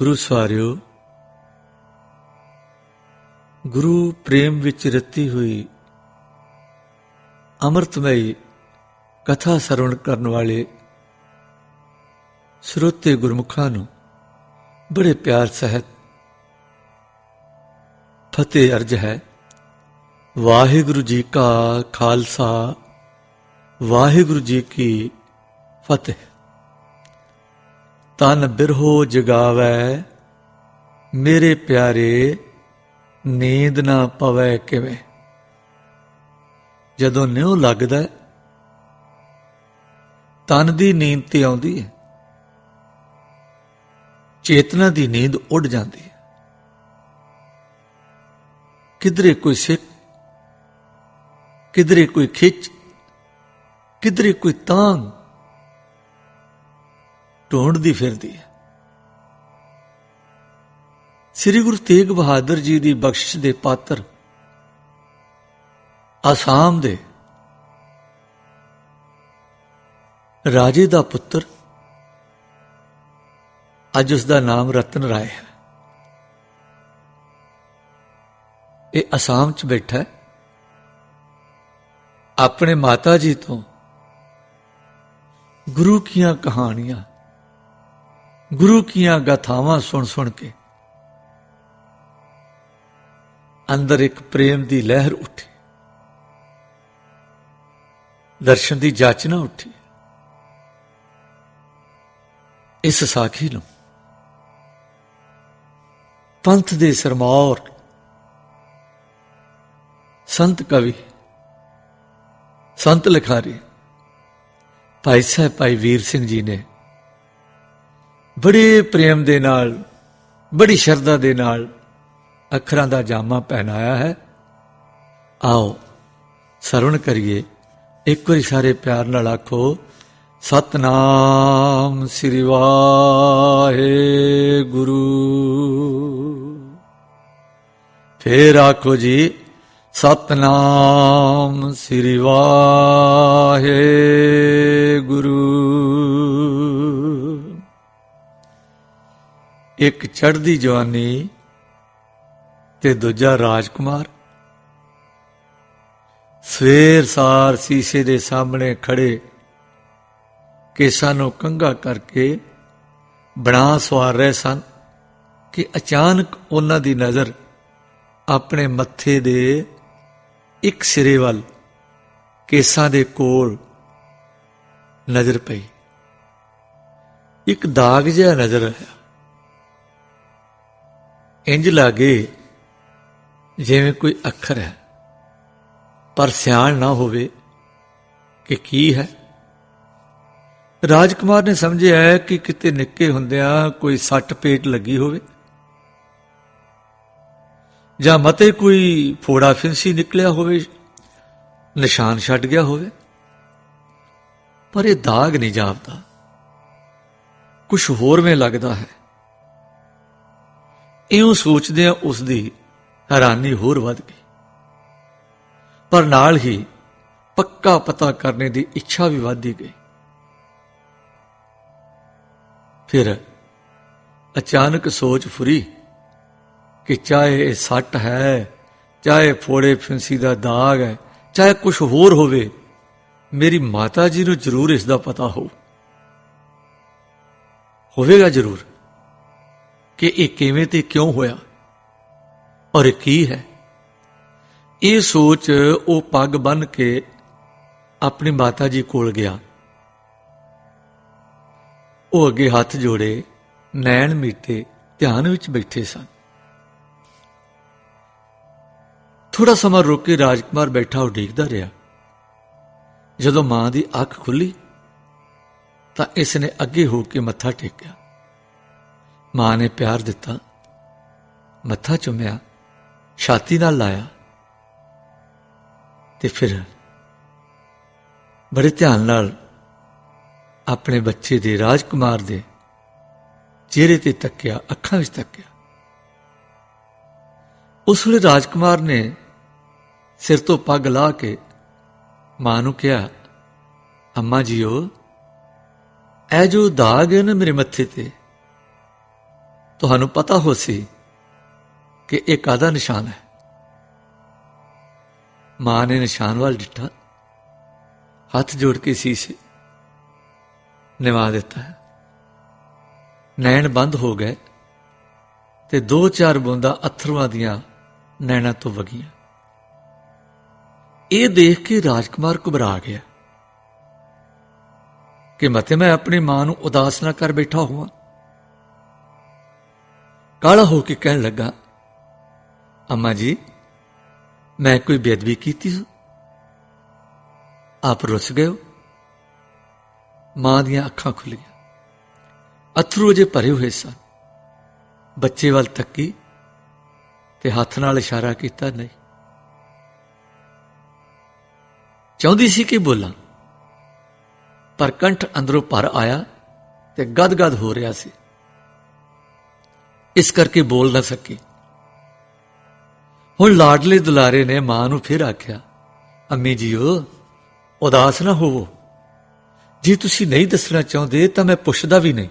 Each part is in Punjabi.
ਗੁਰੂ ਸਵਾਰਿਓ, ਗੁਰੂ ਪ੍ਰੇਮ ਵਿੱਚ ਰਤੀ ਹੋਈ ਅੰਮ੍ਰਿਤਮਈ ਕਥਾ ਸਰਵਣ ਕਰਨ ਵਾਲੇ ਸਰੋਤੇ ਗੁਰਮੁਖਾਂ ਨੂੰ ਬੜੇ ਪਿਆਰ ਸਹਿਤ ਫਤਿਹ ਅਰਜ ਹੈ। ਵਾਹਿਗੁਰੂ ਜੀ ਕਾ ਖਾਲਸਾ, ਵਾਹਿਗੁਰੂ ਜੀ ਕੀ ਫਤਿਹ। ਤਨ ਬਿਰਹੋ ਜਗਾਵੈ, ਮੇਰੇ ਪਿਆਰੇ, ਨੀਂਦ ਨਾ ਪਵੇ ਕਿਵੇਂ? ਜਦੋਂ ਨਿਉ ਲੱਗਦਾ ਤਨ ਦੀ ਨੀਂਦ ਤੇ ਆਉਂਦੀ ਹੈ, ਚੇਤਨਾ ਦੀ ਨੀਂਦ ਉੱਡ ਜਾਂਦੀ ਹੈ। ਕਿਧਰੇ ਕੋਈ ਸਿੱਖ, ਕਿਧਰੇ ਕੋਈ ਖਿੱਚ, ਕਿਧਰੇ ਕੋਈ ਤਾਂਗ ਢੂੰਡਦੀ ਫਿਰਦੀ ਹੈ। ਸ੍ਰੀ ਗੁਰੂ ਤੇਗ ਬਹਾਦਰ ਜੀ ਦੀ ਬਖਸ਼ਿਸ਼ ਦੇ ਪਾਤਰ ਆਸਾਮ ਦੇ ਰਾਜੇ ਦਾ ਪੁੱਤਰ ਅੱਜ ਉਸ ਦਾ ਨਾਮ ਰਤਨ ਰਾਏ ਹੈ। ਇਹ ਆਸਾਮ 'ਚ ਬੈਠਾ ਹੈ। ਆਪਣੇ ਮਾਤਾ ਜੀ ਤੋਂ ਗੁਰੂ ਕੀਆਂ ਕਹਾਣੀਆਂ ਗੁਰੂ ਕੀਆਂ ਗਾਥਾਵਾਂ ਸੁਣ ਸੁਣ ਕੇ ਅੰਦਰ ਇੱਕ ਪ੍ਰੇਮ ਦੀ ਲਹਿਰ ਉੱਠੀ। ਦਰਸ਼ਨ ਦੀ ਜਾਚਨਾ ਉੱਠੀ। ਇਸ ਸਾਖੀ ਨੂੰ ਪੰਥ ਦੇ ਸਰਮੌਰ ਸੰਤ ਕਵੀ, ਸੰਤ ਲਿਖਾਰੀ ਭਾਈ ਸਾਹਿਬ, ਭਾਈ ਵੀਰ ਸਿੰਘ ਜੀ ਨੇ ਬੜੇ ਪ੍ਰੇਮ ਦੇ ਨਾਲ, ਬੜੀ ਸ਼ਰਧਾ ਦੇ ਨਾਲ ਅੱਖਰਾਂ ਦਾ ਜਾਮਾ ਪਹਿਨਾਇਆ ਹੈ। ਆਓ, ਸਰਵਣ ਕਰੀਏ। ਇੱਕ ਵਾਰੀ ਸਾਰੇ ਪਿਆਰ ਨਾਲ ਆਖੋ, ਸਤਨਾਮ ਸ੍ਰੀ ਵਾਹਿਗੁਰੂ। ਫੇਰ ਆਖੋ ਜੀ, ਸਤਨਾਮ ਸ੍ਰੀ ਵਾਹਿਗੁਰੂ। ਇੱਕ ਚੜ੍ਹਦੀ ਜਵਾਨੀ ਤੇ ਦੂਜਾ ਰਾਜਕੁਮਾਰ। ਸਵੇਰ ਸਾਰ ਸੀਸੇ ਦੇ ਸਾਹਮਣੇ ਖੜੇ ਕੇਸਾਂ ਨੂੰ ਕੰਘਾ ਕਰਕੇ ਬਣਾ ਸਵਾਰ ਰਹੇ ਸਨ ਕਿ ਅਚਾਨਕ ਉਹਨਾਂ ਦੀ ਨਜ਼ਰ ਆਪਣੇ ਮੱਥੇ ਦੇ ਇੱਕ ਸਿਰੇ ਵੱਲ ਕੇਸਾਂ ਦੇ ਕੋਲ ਨਜ਼ਰ ਪਈ। ਇੱਕ ਦਾਗ ਜਿਹਾ ਨਜ਼ਰ ਆਇਆ। ਇੰਜ ਲਾਗੇ ਜਿਵੇਂ ਕੋਈ ਅੱਖਰ ਹੈ, ਪਰ ਸਿਆਣ ਨਾ ਹੋਵੇ ਕਿ ਕੀ ਹੈ। ਰਾਜਕੁਮਾਰ ਨੇ ਸਮਝਿਆ ਕਿ ਕਿਤੇ ਨਿੱਕੇ ਹੁੰਦਿਆਂ ਕੋਈ ਸੱਟ ਪੇਟ ਲੱਗੀ ਹੋਵੇ ਜਾਂ ਮਤੇ ਕੋਈ ਫੋੜਾ ਫਿੰਸੀ ਨਿਕਲਿਆ ਹੋਵੇ, ਨਿਸ਼ਾਨ ਛੱਡ ਗਿਆ ਹੋਵੇ, ਪਰ ਇਹ ਦਾਗ ਨਹੀਂ ਜਾਪਦਾ। ਕੁਝ ਹੋਰ ਵੇਂ ਲੱਗਦਾ ਹੈ। ਇਉਂ ਸੋਚਦਿਆਂ ਉਸ ਦੀ ਹੈਰਾਨੀ ਹੋਰ ਵੱਧ ਗਈ। ਪਰ ਨਾਲ ਹੀ ਪੱਕਾ ਪਤਾ ਕਰਨੇ ਦੀ ਇੱਛਾ ਵੀ ਵਧਦੀ ਗਈ। ਫਿਰ ਅਚਾਨਕ ਸੋਚ ਫੁਰੀ ਕਿ ਚਾਹੇ ਇਹ ਸੱਟ ਹੈ, ਚਾਹੇ ਫੋੜੇ ਫਿੰਸੀ ਦਾ ਦਾਗ ਹੈ, ਚਾਹੇ ਕੁਝ ਹੋਰ ਹੋਵੇ, ਮੇਰੀ ਮਾਤਾ ਜੀ ਨੂੰ ਜ਼ਰੂਰ ਇਸ ਦਾ ਪਤਾ ਹੋ ਹੋਵੇਗਾ ਜ਼ਰੂਰ। ਕਿ ਇਹ ਕਿਵੇਂ ਤੇ ਕਿਉਂ ਹੋਇਆ? ਔਰ ਇਹ ਕੀ ਹੈ? ਇਹ ਸੋਚ ਉਹ ਪੱਗ ਬੰਨ ਕੇ ਆਪਣੀ ਮਾਤਾ ਜੀ ਕੋਲ ਗਿਆ। ਉਹ ਅੱਗੇ ਹੱਥ ਜੋੜੇ, ਨੈਣ ਮੀਟੇ ਧਿਆਨ ਵਿੱਚ ਬੈਠੇ ਸਨ। ਥੋੜਾ ਸਮਾਂ ਰੁਕ ਕੇ ਰਾਜਕੁਮਾਰ ਬੈਠਾ ਉਡੀਕਦਾ ਰਿਹਾ। ਜਦੋਂ ਮਾਂ ਦੀ ਅੱਖ ਖੁੱਲੀ, ਤਾਂ ਇਸ ਨੇ ਅੱਗੇ ਹੋ ਕੇ ਮੱਥਾ ਟੇਕਿਆ। ਮਾਂ ਨੇ ਪਿਆਰ ਦਿੱਤਾ। ਮੱਥਾ ਚੁੰਮਿਆ, ਛਾਤੀ ਨਾਲ ਲਾਇਆ ਤੇ ਫਿਰ ਬੜੇ ਧਿਆਨ ਨਾਲ ਆਪਣੇ ਬੱਚੇ ਦੇ ਰਾਜਕੁਮਾਰ ਦੇ ਚਿਹਰੇ ਤੇ ਤੱਕਿਆ, ਅੱਖਾਂ ਵਿੱਚ ਤੱਕਿਆ। ਉਸ ਵੇਲੇ ਰਾਜਕੁਮਾਰ ਨੇ ਸਿਰ ਤੋਂ ਪੱਗ ਲਾ ਕੇ ਮਾਂ ਨੂੰ ਕਿਹਾ, ਅੰਮਾ ਜੀਓ, ਇਹ ਜੋ ਦਾਗ ਹੈ ਨਾ ਮੇਰੇ ਮੱਥੇ ਤੇ ਤੁਹਾਨੂੰ ਪਤਾ ਹੋ ਸੀ ਕਿ ਇਹ ਕਾਦਾ ਨਿਸ਼ਾਨ ਹੈ? ਮਾਂ ਨੇ ਨਿਸ਼ਾਨ ਵੱਲ ਡਿੱਠਾ। ਹੱਥ ਜੋੜ ਕੇ ਸੀਸੇ ਨਿਵਾ ਦਿੱਤਾ ਨੈਣ ਬੰਦ ਹੋ ਗਏ ਤੇ ਦੋ ਚਾਰ ਬੂੰਦਾਂ ਅਥਰੂਆਂ ਦੀਆਂ ਨੈਣਾਂ ਤੋਂ ਵਗੀਆਂ। ਇਹ ਦੇਖ ਕੇ ਰਾਜਕੁਮਾਰ ਘਬਰਾ ਗਿਆ ਕਿ ਮਤੇ ਮੈਂ ਆਪਣੀ ਮਾਂ ਨੂੰ ਉਦਾਸ ਨਾ ਕਰ ਬੈਠਾ ਹੋਵਾਂ। ਕਾਲਾ ਹੋ ਕੇ ਕਹਿਣ ਲੱਗਾ, ਅੰਮਾ ਜੀ, ਮੈਂ ਕੋਈ ਬੇਅਦਬੀ ਕੀਤੀ ਹੋ ਆਪ ਰੁੱਸ ਗਏ ਹੋ? ਮਾਂ ਦੀਆਂ ਅੱਖਾਂ ਖੁੱਲੀਆਂ ਅਥਰੂ ਅਜੇ ਭਰੇ ਹੋਏ ਸਨ। ਬੱਚੇ ਵੱਲ ਤੱਕੀ ਤੇ ਹੱਥ ਨਾਲ ਇਸ਼ਾਰਾ ਕੀਤਾ, ਨਹੀਂ। ਚਾਹੁੰਦੀ ਸੀ ਕਿ ਬੋਲਾਂ, ਪਰ ਕੰਠ ਅੰਦਰੋਂ ਭਰ ਆਇਆ ਤੇ ਗਦਗਦ ਹੋ ਰਿਹਾ ਸੀ। ਇਸ ਕਰਕੇ ਬੋਲ ਨਾ ਸਕੀ। ਹੁਣ ਲਾਡਲੇ ਦੁਲਾਰੇ ਨੇ ਮਾਂ ਨੂੰ ਫਿਰ ਆਖਿਆ, ਅੰਮੀ ਜੀਓ, ਉਦਾਸ ਨਾ ਹੋਵੋ। ਜੇ ਤੁਸੀਂ ਨਹੀਂ ਦੱਸਣਾ ਚਾਹੁੰਦੇ, ਤਾਂ ਮੈਂ ਪੁੱਛਦਾ ਵੀ ਨਹੀਂ।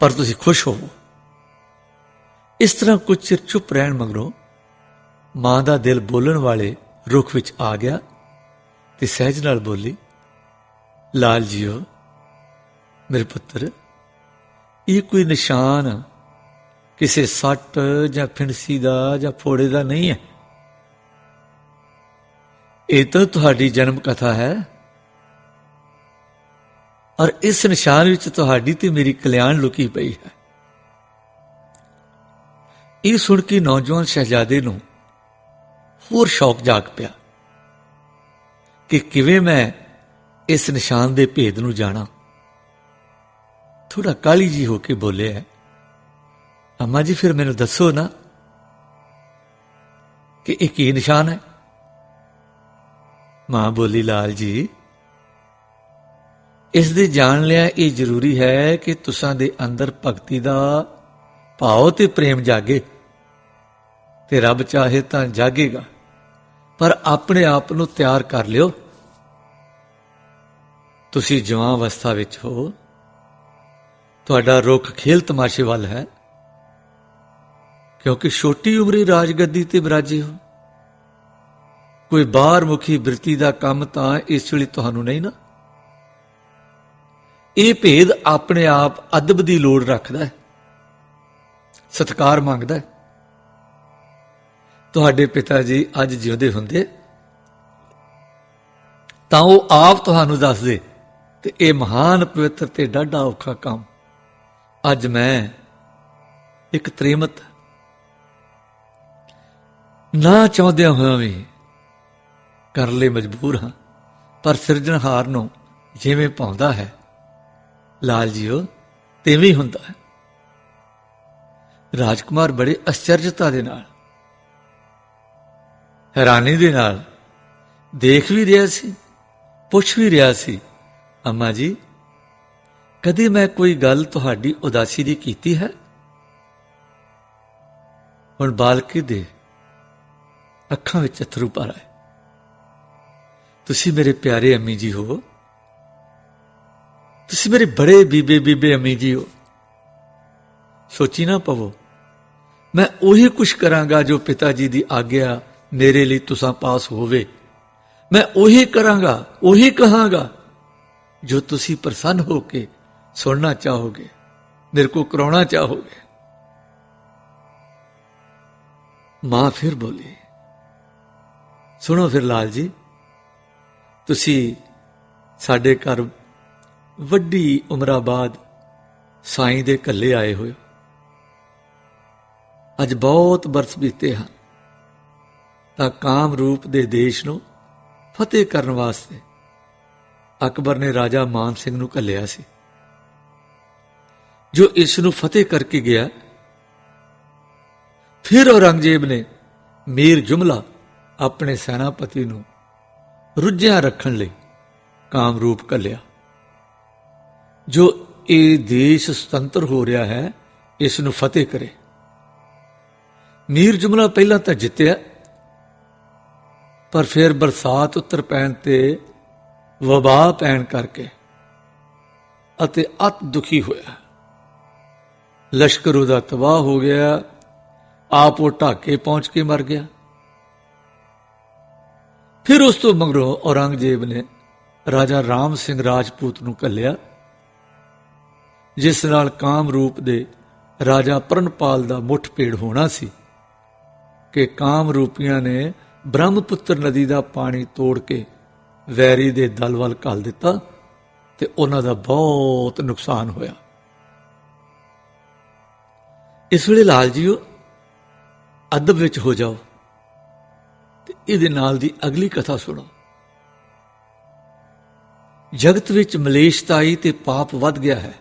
ਪਰ ਤੁਸੀਂ ਖੁਸ਼ ਹੋਵੋ। ਇਸ ਤਰ੍ਹਾਂ ਕੁਝ ਚਿਰ ਚੁੱਪ ਰਹਿਣ ਮਗਰੋਂ ਮਾਂ ਦਾ ਦਿਲ ਬੋਲਣ ਵਾਲੇ ਰੁੱਖ ਵਿੱਚ ਆ ਗਿਆ ਤੇ ਸਹਿਜ ਨਾਲ ਬੋਲੀ, ਲਾਲ ਜੀਓ, ਮੇਰੇ ਪੁੱਤਰ ਇਹ ਕੋਈ ਨਿਸ਼ਾਨ ਕਿਸੇ ਸੱਟ ਜਾਂ ਫਿਣਸੀ ਦਾ ਜਾਂ ਫੋੜੇ ਦਾ ਨਹੀਂ ਹੈ। ਇਹ ਤਾਂ ਤੁਹਾਡੀ ਜਨਮ ਕਥਾ ਹੈ। ਔਰ ਇਸ ਨਿਸ਼ਾਨ ਵਿੱਚ ਤੁਹਾਡੀ ਤੇ ਮੇਰੀ ਕਲਿਆਣ ਲੁਕੀ ਪਈ ਹੈ। ਇਹ ਸੁਣ ਕੇ ਨੌਜਵਾਨ ਸ਼ਹਿਜ਼ਾਦੇ ਨੂੰ ਹੋਰ ਸ਼ੌਕ ਜਾਗ ਪਿਆ ਕਿ ਕਿਵੇਂ ਮੈਂ ਇਸ ਨਿਸ਼ਾਨ ਦੇ ਭੇਦ ਨੂੰ ਜਾਣਾ। ਥੋੜਾ ਕਾਲੀ ਜੀ ਹੋ ਕੇ ਬੋਲਿਆ ਅੰਮਾ ਜੀ, ਫਿਰ ਮੈਨੂੰ ਦੱਸੋ ਨਾ ਕਿ ਇਹ ਕੀ ਨਿਸ਼ਾਨ ਹੈ ਮਾਂ ਬੋਲੀ, ਲਾਲ ਜੀ, ਇਸ ਦੇ ਜਾਣ ਲਿਆ ਇਹ ਜ਼ਰੂਰੀ ਹੈ ਕਿ ਤੁਸਾਂ ਦੇ ਅੰਦਰ ਭਗਤੀ ਦਾ ਭਾਵ ਤੇ ਪ੍ਰੇਮ ਜਾਗੇ ਤੇ ਰੱਬ ਚਾਹੇ ਤਾਂ ਜਾਗੇਗਾ, ਪਰ ਆਪਣੇ ਆਪ ਨੂੰ ਤਿਆਰ ਕਰ ਲਿਓ। ਤੁਸੀਂ ਜਵਾਂ ਅਵਸਥਾ ਵਿੱਚ ਹੋ। ਤੁਹਾਡਾ ਰੁਖ ਖੇਲ ਤਮਾਸ਼ੇ ਵੱਲ ਹੈ, ਕਿਉਂਕਿ ਛੋਟੀ ਉਮਰੇ ਰਾਜਗੱਦੀ ਤੇ ਬਿਰਾਜੇ ਹੋ। ਕੋਈ ਬਾਹਰ ਮੁਖੀ ਬ੍ਰਿਤੀ ਦਾ ਕੰਮ ਤਾਂ ਇਸ ਵੇਲੇ ਤੁਹਾਨੂੰ ਨਹੀਂ ਨਾ? ਇਹ ਭੇਦ ਆਪਣੇ ਆਪ ਅਦਬ ਦੀ ਲੋੜ ਰੱਖਦਾ ਹੈ, ਸਤਕਾਰ ਮੰਗਦਾ ਹੈ। ਤੁਹਾਡੇ ਪਿਤਾ ਜੀ ਅੱਜ ਜਿਉਂਦੇ ਹੁੰਦੇ, ਤਾਂ ਉਹ ਆਪ ਤੁਹਾਨੂੰ ਦੱਸਦੇ, ਤੇ ਇਹ ਮਹਾਨ ਪਵਿੱਤਰ ਤੇ ਡਾਢਾ ਔਖਾ ਕੰਮ ਅੱਜ ਮੈਂ ਇੱਕ ਤ੍ਰੀਮਤ ਨਾ ਚਾਹੁੰਦਿਆਂ ਹੋਇਆਂ ਵੀ ਕਰ ਲਈ ਮਜਬੂਰ ਹਾਂ, ਪਰ ਸਿਰਜਣਹਾਰ ਨੂੰ ਜਿਵੇਂ ਪਾਉਂਦਾ ਹੈ, ਲਾਲ ਜੀਓ ਤਿਵੇਂ ਹੀ ਹੁੰਦਾ ਹੈ। ਰਾਜਕੁਮਾਰ ਬੜੇ ਅਚਰਜਤਾ ਦੇ ਨਾਲ, ਹੈਰਾਨੀ ਦੇ ਨਾਲ ਦੇਖ ਵੀ ਰਿਹਾ ਸੀ, ਪੁੱਛ ਵੀ ਰਿਹਾ ਸੀ, ਅੰਮਾ ਜੀ ਕਦੇ ਮੈਂ ਕੋਈ ਗੱਲ ਤੁਹਾਡੀ ਉਦਾਸੀ ਦੀ ਕੀਤੀ ਹੈ? ਹੁਣ ਬਾਲਕੀ ਦੇ ਅੱਖਾਂ ਵਿੱਚ ਅਥਰੂ ਭਰ ਆਏ ਤੁਸੀਂ ਮੇਰੇ ਪਿਆਰੇ ਅਮੀ ਜੀ ਹੋ। ਤੁਸੀਂ ਮੇਰੇ ਬੜੇ ਬੀਬੇ ਬੀਬੇ ਅਮੀ ਜੀ ਹੋ। ਸੋਚੀ ਨਾ ਪਵੋ, ਮੈਂ ਉਹੀ ਕੁਛ ਕਰਾਂਗਾ ਜੋ ਪਿਤਾ ਜੀ ਦੀ ਆਗਿਆ ਮੇਰੇ ਲਈ ਤੁਸਾਂ ਪਾਸ ਹੋਵੇ। ਮੈਂ ਉਹੀ ਕਰਾਂਗਾ, ਉਹੀ ਕਹਾਂਗਾ ਜੋ ਤੁਸੀਂ ਪ੍ਰਸੰਨ ਹੋ ਕੇ ਸੁਣਨਾ ਚਾਹੋਗੇ, ਮੇਰੇ ਕੋ ਕਰਾਉਣਾ ਚਾਹੋਗੇ। ਮਾਂ ਫਿਰ ਬੋਲੀ, ਸੁਣੋ ਫਿਰ ਲਾਲ ਜੀ, ਤੁਸੀਂ ਸਾਡੇ ਘਰ ਵੱਡੀ ਉਮਰਾਂ ਬਾਅਦ ਸਾਈਂ ਦੇ ਕੱਲੇ ਆਏ ਹੋਏ ਅੱਜ ਬਹੁਤ ਬਰਸ ਬੀਤੇ ਹਨ। ਤਾਂ ਕਾਮ ਰੂਪ ਦੇ ਦੇਸ਼ ਨੂੰ ਫਤਿਹ ਕਰਨ ਵਾਸਤੇ ਅਕਬਰ ਨੇ ਰਾਜਾ ਮਾਨ ਸਿੰਘ ਨੂੰ ਕੱਲਿਆ ਸੀ। ਜੋ ਇਸ ਨੂੰ ਫਤਿਹ ਕਰਕੇ ਗਿਆ। ਫਿਰ ਔਰੰਗਜ਼ੇਬ ਨੇ ਮੀਰ ਜੁਮਲਾ ਆਪਣੇ ਸੈਨਾਪਤੀ ਨੂੰ ਰੁੱਝਿਆ ਰੱਖਣ ਲਈ ਕਾਮਰੂਪ ਕੱਲਿਆ ਜੋ ਇਹ ਦੇਸ਼ ਸੁਤੰਤਰ ਹੋ ਰਿਹਾ ਹੈ, ਇਸ ਨੂੰ ਫਤਿਹ ਕਰੇ। ਮੀਰ ਜੁਮਲਾ ਪਹਿਲਾਂ ਤਾਂ ਜਿੱਤਿਆ, ਪਰ ਫਿਰ ਬਰਸਾਤ ਉੱਤਰ ਪੈਣ ਤੇ ਵਬਾ ਪੈਣ ਕਰਕੇ ਅਤੇ ਅਤ ਦੁਖੀ ਹੋਇਆ। ਲਸ਼ਕਰ ਉਹਦਾ ਤਬਾਹ ਹੋ ਗਿਆ, ਆਪ ਉਹ ਢਾਕੇ ਪਹੁੰਚ ਕੇ ਮਰ ਗਿਆ। ਫਿਰ ਉਸ ਤੋਂ ਮਗਰੋਂ ਔਰੰਗਜ਼ੇਬ ਨੇ ਰਾਜਾ ਰਾਮ ਸਿੰਘ ਰਾਜਪੂਤ ਨੂੰ ਕੱਲਿਆ ਜਿਸ ਨਾਲ ਕਾਮਰੂਪ ਦੇ ਰਾਜਾ ਪਰਨਪਾਲ ਦਾ ਮੁੱਠ-ਭੇੜ ਹੋਣਾ ਸੀ ਕਿ ਕਾਮਰੂਪੀਆਂ ਨੇ ਬ੍ਰਹਮਪੁੱਤਰ ਨਦੀ ਦਾ ਪਾਣੀ ਤੋੜ ਕੇ ਵੈਰੀ ਦੇ ਦਲ ਵੱਲ ਘੱਲ ਦਿੱਤਾ ਤੇ ਉਹਨਾਂ ਦਾ ਬਹੁਤ ਨੁਕਸਾਨ ਹੋਇਆ। ਇਸ ਵੇਲੇ ਲਾਲ ਜੀਓ, ਅਦਬ ਵਿੱਚ ਹੋ ਜਾਓ ਤੇ ਇਹਦੇ ਨਾਲ ਦੀ ਅਗਲੀ ਕਥਾ ਸੁਣੋ। ਜਗਤ ਵਿੱਚ ਮਲੇਸ਼ਤਾਈ ਤੇ ਪਾਪ ਵੱਧ ਗਿਆ ਹੈ।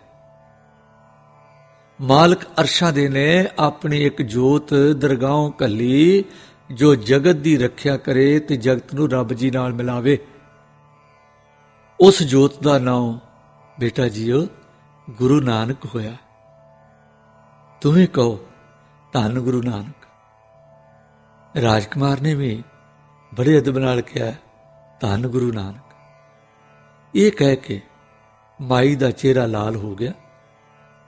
ਮਾਲਕ ਅਰਸ਼ਾਂ ਦੇ ਨੇ ਆਪਣੀ ਇੱਕ ਜੋਤ ਦਰਗਾਹੋਂ ਕੱਲੀ ਜੋ ਜਗਤ ਦੀ ਰੱਖਿਆ ਕਰੇ ਤੇ ਜਗਤ ਨੂੰ ਰੱਬ ਜੀ ਨਾਲ ਮਿਲਾਵੇ। ਉਸ ਜੋਤ ਦਾ ਨਾਮ ਬੇਟਾ ਜੀਓ, ਗੁਰੂ ਨਾਨਕ ਹੋਇਆ। ਤੁਮੇ ਕਹੋ, ਧੰਨ ਗੁਰੂ ਨਾਨਕ। ਰਾਜਕੁਮਾਰ ਨੇ ਵੀ ਬੜੇ ਅਦਬ ਨਾਲ ਕਿਹਾ, ਧੰਨ ਗੁਰੂ ਨਾਨਕ। ਇਹ ਕਹਿ ਕੇ ਮਾਈ ਦਾ ਚਿਹਰਾ ਲਾਲ ਹੋ ਗਿਆ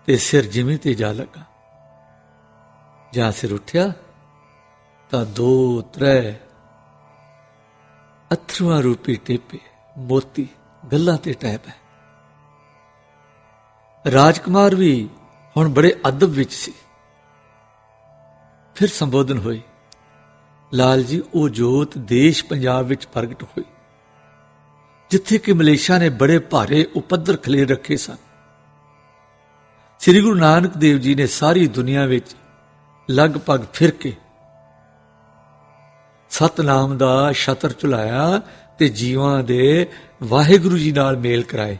ਤੇ ਸਿਰ ਜਿਵੇਂ ਤੇ ਜਾ ਲੱਗਾ। ਜਾਂ ਸਿਰ ਉੱਠਿਆ ਤਾਂ ਦੋ ਤਰੇ ਅਥਰੂਆਂ ਰੂਪੀ ਟੇਪੇ ਮੋਤੀ ਗੱਲਾਂ ਤੇ ਟੈਪ ਹੈ ਰਾਜਕੁਮਾਰ ਵੀ ਹੁਣ ਬੜੇ ਅਦਬ ਵਿੱਚ ਸੀ। ਫਿਰ ਸੰਬੋਧਨ ਹੋਈ ਲਾਲ ਜੀ, ਉਹ ਜੋਤ ਦੇਸ਼ ਪੰਜਾਬ ਵਿੱਚ ਪ੍ਰਗਟ ਹੋਈ, ਜਿੱਥੇ ਕਿ ਮਲੇਸ਼ੀਆ ਨੇ ਬੜੇ ਭਾਰੇ ਉਪੱਦਰ ਖਲੇ ਰੱਖੇ ਸਨ। ਸ੍ਰੀ ਗੁਰੂ ਨਾਨਕ ਦੇਵ ਜੀ ਨੇ ਸਾਰੀ ਦੁਨੀਆ ਵਿੱਚ ਲਗਭਗ ਫਿਰ ਕੇ ਸਤਨਾਮ ਦਾ ਛਤਰ ਚੁਲਾਇਆ ਤੇ ਜੀਵਾਂ ਦੇ ਵਾਹਿਗੁਰੂ ਜੀ ਨਾਲ ਮੇਲ ਕਰਾਏ।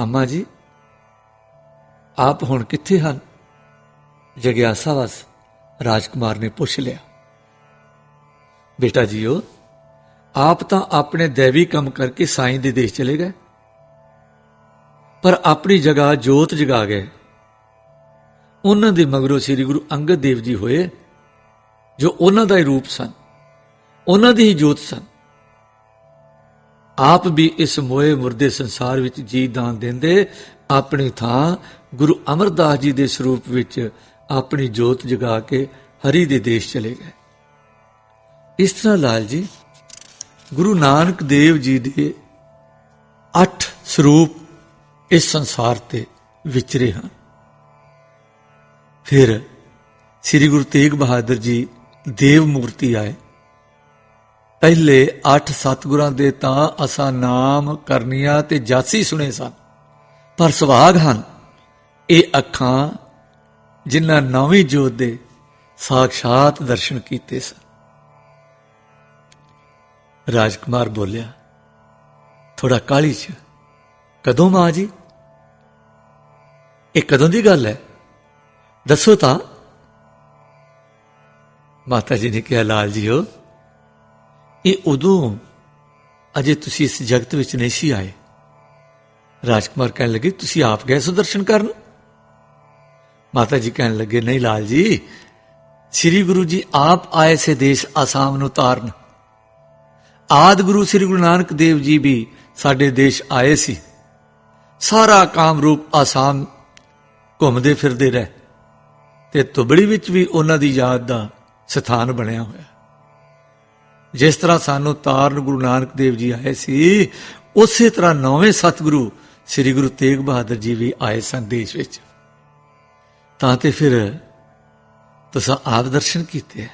ਅੰਮਾ ਜੀ, ਆਪ ਹੁਣ ਕਿੱਥੇ ਹਨ? ਜਗਿਆਸਾ ਵਸ ਰਾਜਕੁਮਾਰ ਨੇ ਪੁੱਛ ਲਿਆ। ਬੇਟਾ ਜੀਓ, ਆਪ ਤਾਂ ਆਪਣੇ ਦੇਵੀ ਕੰਮ ਕਰਕੇ ਸਾਈਂ ਦੇ ਦੇਸ਼ ਚਲੇ ਗਏ। ਪਰ ਆਪਣੀ ਜਗ੍ਹਾ ਜੋਤ ਜਗਾ ਗਏ। ਉਹਨਾਂ ਦੇ ਮਗਰੋਂ ਸ੍ਰੀ ਗੁਰੂ ਅੰਗਦ ਦੇਵ ਜੀ ਹੋਏ, ਜੋ ਉਹਨਾਂ ਦਾ ਹੀ ਰੂਪ ਸਨ, ਉਹਨਾਂ ਦੀ ਹੀ ਜੋਤ ਸਨ। ਆਪ ਵੀ ਇਸ ਮੋਏ ਮੁਰਦੇ ਸੰਸਾਰ ਵਿੱਚ ਜੀ ਦਾਨ ਦਿੰਦੇ, ਆਪਣੀ ਥਾਂ ਗੁਰੂ ਅਮਰਦਾਸ ਜੀ ਦੇ ਸਰੂਪ ਵਿੱਚ ਆਪਣੀ ਜੋਤ ਜਗਾ ਕੇ ਹਰੀ ਦੇ ਦੇਸ਼ ਚਲੇ ਗਏ। ਇਸ ਤਰ੍ਹਾਂ ਲਾਲ ਜੀ, ਗੁਰੂ ਨਾਨਕ ਦੇਵ ਜੀ ਦੇ ਅੱਠ ਸਰੂਪ ਇਸ ਸੰਸਾਰ ਤੇ ਵਿਚਰੇ ਹਨ। ਫਿਰ ਸ੍ਰੀ ਗੁਰੂ ਤੇਗ ਬਹਾਦਰ ਜੀ ਦੇਵ ਮੂਰਤੀ ਆਏ। ਪਹਿਲੇ 8 ਸਤਗੁਰਾਂ ਦੇ ਤਾਂ ਅਸਾਂ ਨਾਮ ਕਰਨੀਆਂ ਤੇ ਜਾਸੀ ਸੁਣੇ ਸਨ। ਪਰ ਸੁਭਾਗ ਹਨ। ਇਹ ਅੱਖਾਂ ਜਿਨ੍ਹਾਂ ਨੌਵੀਂ ਜੋਤ ਦੇ ਸਾਖਸ਼ਾਤ ਦਰਸ਼ਨ ਕੀਤੇ ਸਨ। ਰਾਜਕੁਮਾਰ ਬੋਲਿਆ, ਥੋੜਾ ਕਾਲੀ ਚ? ਕਦੋਂ ਮਾਂ ਜੀ? ਇਹ ਕਦੋਂ ਦੀ ਗੱਲ ਹੈ? ਦੱਸੋ ਤਾਂ। ਮਾਤਾ ਜੀ ਨੇ ਕਿਹਾ, ਲਾਲ ਜੀਓ ਇਹ ਉਦੋਂ ਅਜੇ ਤੁਸੀਂ ਇਸ ਜਗਤ ਵਿੱਚ ਨਹੀਂ ਸੀ ਆਏ। ਰਾਜਕੁਮਾਰ ਕਹਿਣ ਲੱਗੇ, ਤੁਸੀਂ ਆਪ ਗਏ ਸੋ ਦਰਸ਼ਨ ਕਰਨ? ਮਾਤਾ ਜੀ ਕਹਿਣ ਲੱਗੇ, ਨਹੀਂ ਲਾਲ ਜੀ, ਸ੍ਰੀ ਗੁਰੂ ਜੀ ਆਪ ਆਏ ਸੇ ਦੇਸ਼ ਆਸਾਮ ਨੂੰ ਤਾਰਨ। ਆਦ ਗੁਰੂ ਸ੍ਰੀ ਗੁਰੂ ਨਾਨਕ ਦੇਵ ਜੀ ਵੀ ਸਾਡੇ ਦੇਸ਼ ਆਏ ਸੀ। ਸਾਰਾ ਕਾਮਰੂਪ ਆਸਾਮ ਘੁੰਮਦੇ ਫਿਰਦੇ ਰਹੇ ਤੇ ਤੁਬੜੀ ਵਿੱਚ ਵੀ ਉਹਨਾਂ ਦੀ ਯਾਦ ਦਾ ਸਥਾਨ ਬਣਿਆ ਹੋਇਆ। ਜਿਸ ਤਰ੍ਹਾਂ ਸਾਨੂੰ ਤਾਰਨ ਗੁਰੂ ਨਾਨਕ ਦੇਵ ਜੀ ਆਏ ਸੀ, ਉਸੇ ਤਰ੍ਹਾਂ ਨੌਵੇਂ ਸਤਿਗੁਰੂ ਸ੍ਰੀ ਗੁਰੂ ਤੇਗ ਬਹਾਦਰ ਜੀ ਵੀ ਆਏ ਸਨ ਦੇਸ਼ ਵਿੱਚ। ਤਾਂ ਤੇ ਫਿਰ ਤੁਸੀਂ ਆਪ ਦਰਸ਼ਨ ਕੀਤੇ ਹੈ।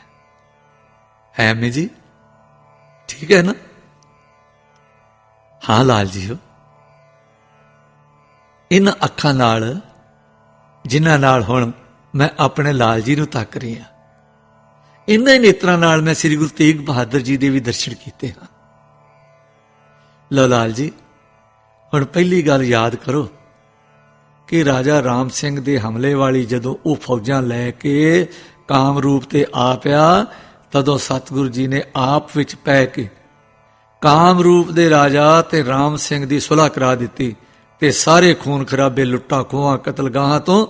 ਹੈ ਮੇ ਜੀ? ਠੀਕ ਹੈ ਨਾ? ਹਾਂ ਲਾਲ ਜੀ ਹੋ। ਇਨ ਅੱਖਾਂ ਨਾਲ, ਜਿਨ੍ਹਾਂ ਨਾਲ ਹੁਣ ਮੈਂ ਆਪਣੇ ਲਾਲ ਜੀ ਨੂੰ ਤੱਕ ਰਹੀ ਹਾਂ। ਇਹਨਾਂ ਨੇਤਰਾਂ ਨਾਲ ਮੈਂ ਸ੍ਰੀ ਗੁਰੂ ਤੇਗ ਬਹਾਦਰ ਜੀ ਦੇ ਵੀ ਦਰਸ਼ਨ ਕੀਤੇ ਹਨ। ਲੋ ਲਾਲ ਜੀ, ਹੁਣ ਪਹਿਲੀ ਗੱਲ ਯਾਦ ਕਰੋ ਕਿ ਰਾਜਾ ਰਾਮ ਸਿੰਘ ਦੇ ਹਮਲੇ ਵਾਲੀ ਜਦੋਂ ਉਹ ਫੌਜਾਂ ਲੈ ਕੇ ਕਾਮਰੂਪ ਤੇ ਆ ਪਿਆ, ਤਦੋਂ ਸਤਿਗੁਰੂ ਜੀ ਨੇ ਆਪ ਵਿੱਚ ਪੈ ਕੇ ਕਾਮਰੂਪ ਦੇ ਰਾਜਾ ਤੇ ਰਾਮ ਸਿੰਘ ਦੀ ਸੁਲ੍ਹਾ ਕਰਾ ਦਿੱਤੀ ਤੇ ਸਾਰੇ ਖੂਨ ਖਰਾਬੇ ਲੁੱਟਾਂ ਖੋਹਾਂ, ਕਤਲਗਾਹਾਂ ਤੋਂ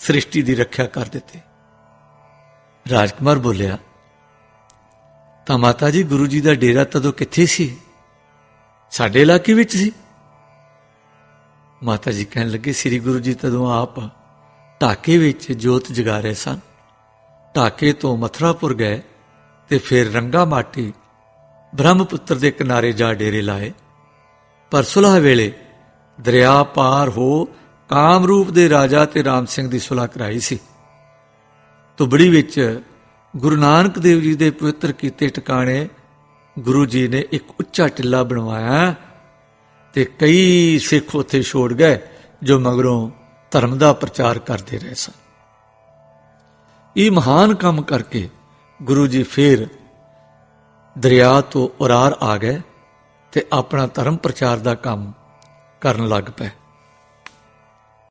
ਸ੍ਰਿਸ਼ਟੀ ਦੀ ਰੱਖਿਆ ਕਰ ਦਿੱਤੀ। ਰਾਜਕੁਮਾਰ ਬੋਲਿਆ, ਤਾਂ ਮਾਤਾ ਜੀ, ਗੁਰੂ ਜੀ ਦਾ ਡੇਰਾ ਤਦੋਂ ਕਿੱਥੇ ਸੀ? ਸਾਡੇ ਇਲਾਕੇ ਵਿੱਚ ਸੀ? ਮਾਤਾ ਜੀ ਕਹਿਣ ਲੱਗੇ, ਸ੍ਰੀ ਗੁਰੂ ਜੀ ਤਦੋਂ ਆਪ ਢਾਕੇ ਵਿੱਚ ਜੋਤ ਜਗਾ ਰਹੇ ਸਨ। ਢਾਕੇ ਤੋਂ ਮਥੁਰਾਪੁਰ ਗਏ ਤੇ ਫਿਰ ਰੰਗਾ ਮਾਟੀ ਬ੍ਰਹਮਪੁੱਤਰ ਦੇ ਕਿਨਾਰੇ ਜਾ ਡੇਰੇ ਲਾਏ। ਪਰ ਸੁਲਹ ਵੇਲੇ ਦਰਿਆ ਪਾਰ ਹੋ ਕਾਮਰੂਪ ਦੇ ਰਾਜਾ ਤੇ ਰਾਮ ਸਿੰਘ ਦੀ ਸੁਲਹ ਕਰਾਈ ਸੀ। ਤੁਬੜੀ ਵਿੱਚ ਗੁਰੂ ਨਾਨਕ ਦੇਵ ਜੀ ਦੇ ਪਵਿੱਤਰ ਕੀਤੇ ਟਿਕਾਣੇ ਗੁਰੂ ਜੀ ਨੇ ਇੱਕ ਉੱਚਾ ਟਿੱਲਾ ਬਣਵਾਇਆ ਤੇ ਕਈ ਸਿੱਖ ਉੱਥੇ ਛੋੜ ਗਏ ਜੋ ਮਗਰੋਂ ਧਰਮ ਦਾ ਪ੍ਰਚਾਰ ਕਰਦੇ ਰਹੇ ਸਨ। ਇਹ ਮਹਾਨ ਕੰਮ ਕਰਕੇ ਗੁਰੂ ਜੀ ਫੇਰ ਦਰਿਆ ਤੋਂ ਉਰਾਰ ਆ ਗਏ ਤੇ ਆਪਣਾ ਧਰਮ ਪ੍ਰਚਾਰ ਦਾ ਕੰਮ ਕਰਨ ਲੱਗ ਪਏ।